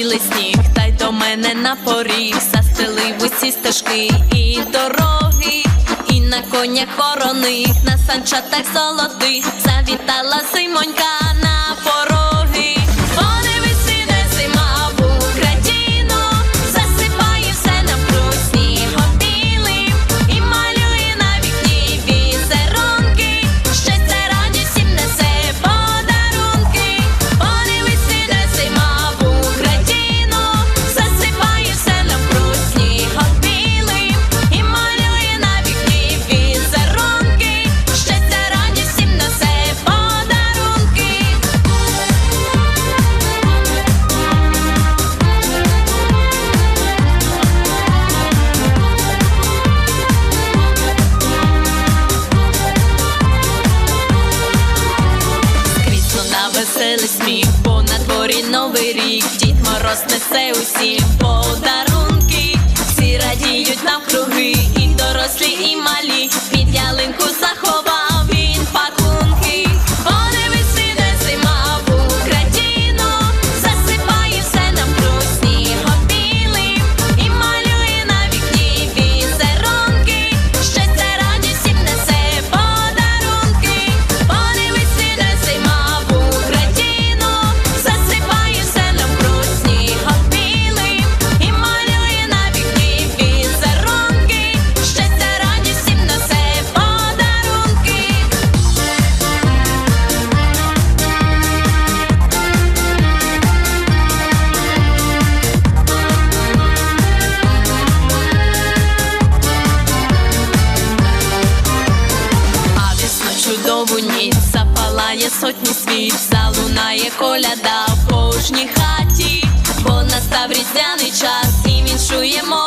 білий сніг, та й до мене на поріг. Застелив усі стежки і дороги, і на конях вороних, на санчатах золотих завітала зимонька веселий сміх, бо на дворі новий рік, Дід Мороз несе усім подарунки, всі радіють навкруги, сотні світ, залунає коляда в кожній хаті, бо настав різдвяний час і віншуємо.